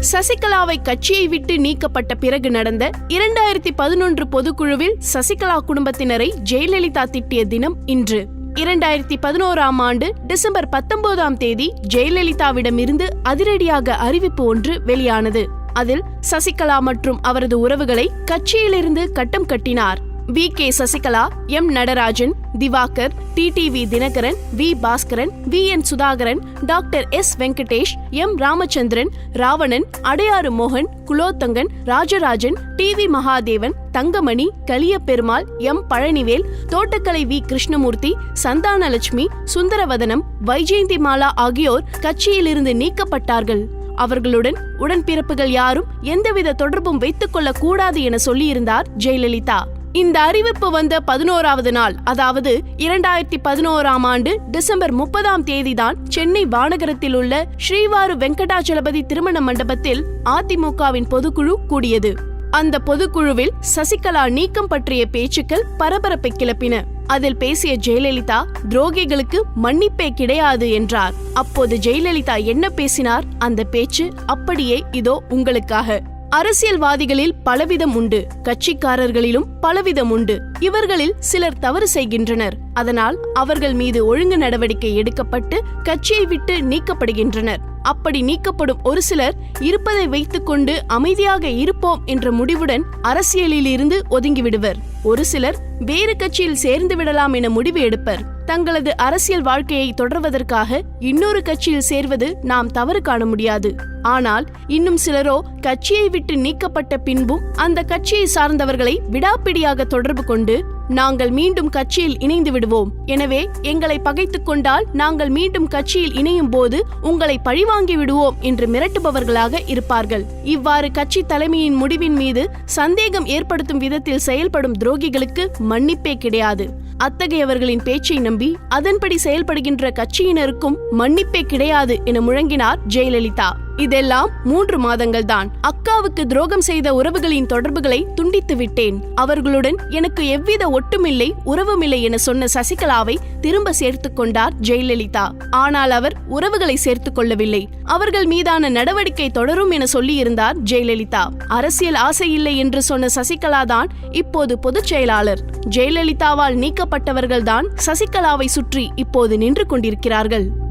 சசிகலாவை கட்சியை விட்டு நீக்கப்பட்ட பிறகு நடந்த இரண்டாயிரத்தி பதினொன்று பொதுக்குழுவில் சசிகலா குடும்பத்தினரை ஜெயலலிதா திட்டிய தினம் இன்று. இரண்டாயிரத்தி பதினோராம் ஆண்டு டிசம்பர் பத்தொன்பதாம் தேதி ஜெயலலிதாவிடமிருந்து அதிரடியாக அறிவிப்பு ஒன்று வெளியானது. அதில் சசிகலா மற்றும் அவரது உறவுகளை கட்சியிலிருந்து கட்டம் கட்டினார். We. K. Sasikala M. Natarajan Diwakar TTV Dhinakaran we. Bhaskaran we. N. Sudhakaran doctor S. Venkatesh M. Ramachandran Ravanan Adyar மோகன் Kulothungan Rajarajan D. We. Mahadevan Thangamani Kaliyaperumal M. Palanivel தோட்டக்கலை வி. கிருஷ்ணமூர்த்தி சந்தானலட்சுமி சுந்தரவதனம் வைஜெயந்தி மாலா ஆகியோர் கட்சியிலிருந்து நீக்கப்பட்டார்கள். அவர்களுடன் உடன்பிறப்புகள் யாரும் எந்தவித தொடர்பும் வைத்துக் கொள்ளக்கூடாது என சொல்லியிருந்தார் ஜெயலலிதா. இந்த அறிவிப்பு வந்த பதினோராவது நாள் அதாவது இரண்டாயிரத்தி பதினோராம் ஆண்டு டிசம்பர் முப்பதாம் தேதிதான் சென்னை வானகரத்தில் உள்ள ஸ்ரீவாரு வெங்கடாச்சலபதி திருமண மண்டபத்தில் அதிமுகவின் பொதுக்குழு கூடியது. அந்த பொதுக்குழுவில் சசிகலா நீக்கம் பற்றிய பேச்சுக்கள் பரபரப்பை கிளப்பின. அதில் பேசிய ஜெயலலிதா துரோகிகளுக்கு மன்னிப்பே கிடையாது என்றார். அப்போது ஜெயலலிதா என்ன பேசினார்? அந்த பேச்சு அப்படியே இதோ உங்களுக்காக. அரசியல்வாதிகளில் பலவிதம் உண்டு கட்சிக்காரர்களிலும் பலவிதம் உண்டு. இவர்களில் சிலர் தவறு செய்கின்றனர். அதனால் அவர்கள் மீது ஒழுங்கு நடவடிக்கை எடுக்கப்பட்டு கட்சியை விட்டு நீக்கப்படுகின்றனர். அப்படி நீக்கப்படும் ஒரு சிலர் இருப்பதை வைத்துக்கொண்டு அமைதியாக இருப்போம் என்ற முடிவுடன் அரசியலில் இருந்து ஒதுங்கிவிடுவர். ஒரு சிலர் வேறு கட்சியில் சேர்ந்து விடலாம் என முடிவு எடுப்பர். தங்களது அரசியல் வாழ்க்கையை தொடர்வதற்காக இன்னொரு கட்சியில் சேர்வது நாம் தவறு காண முடியாது. ஆனால் இன்னும் சிலரோ கட்சியை விட்டு நீக்கப்பட்ட பின்பும் அந்த கட்சியை சார்ந்தவர்களை விடாப்பிடியாக தொடர்பு கொண்டு நாங்கள் மீண்டும் கட்சியில் இணைந்து விடுவோம். எனவே எங்களை பகைத்துக் கொண்டால் நாங்கள் மீண்டும் கட்சியில் இணையும் போது உங்களை பழிவாங்கி விடுவோம் என்று மிரட்டுபவர்களாக இருப்பார்கள். இவ்வாறு கட்சி தலைமையின் முடிவின் மீது சந்தேகம் ஏற்படுத்தும் விதத்தில் செயல்படும் துரோகிகளுக்கு மன்னிப்பே கிடையாது. அத்தகையவர்களின் பேச்சை நம்பி அதன்படி செயல்படுகின்ற கட்சியினருக்கும் மன்னிப்பே கிடையாது என முழங்கினார் ஜெயலலிதா. இதெல்லாம் மூன்று மாதங்கள் தான் அக்காவுக்கு துரோகம் செய்த உறவுகளின் தொடர்புகளை துண்டித்து விட்டேன். அவர்களுடன் எனக்கு எவ்வித ஒட்டுமில்லை உறவுமில்லை என சொன்ன சசிகலாவை திரும்ப சேர்த்து கொண்டார் ஜெயலலிதா. ஆனால் அவர் உறவுகளை சேர்த்துக் கொள்ளவில்லை. அவர்கள் மீதான நடவடிக்கை தொடரும் என சொல்லியிருந்தார் ஜெயலலிதா. அரசியல் ஆசை இல்லை என்று சொன்ன சசிகலா தான் இப்போது பொதுச் செயலாளர். ஜெயலலிதாவால் நீக்கப்பட்டவர்கள்தான் சசிகலாவை சுற்றி இப்போது நின்று கொண்டிருக்கிறார்கள்.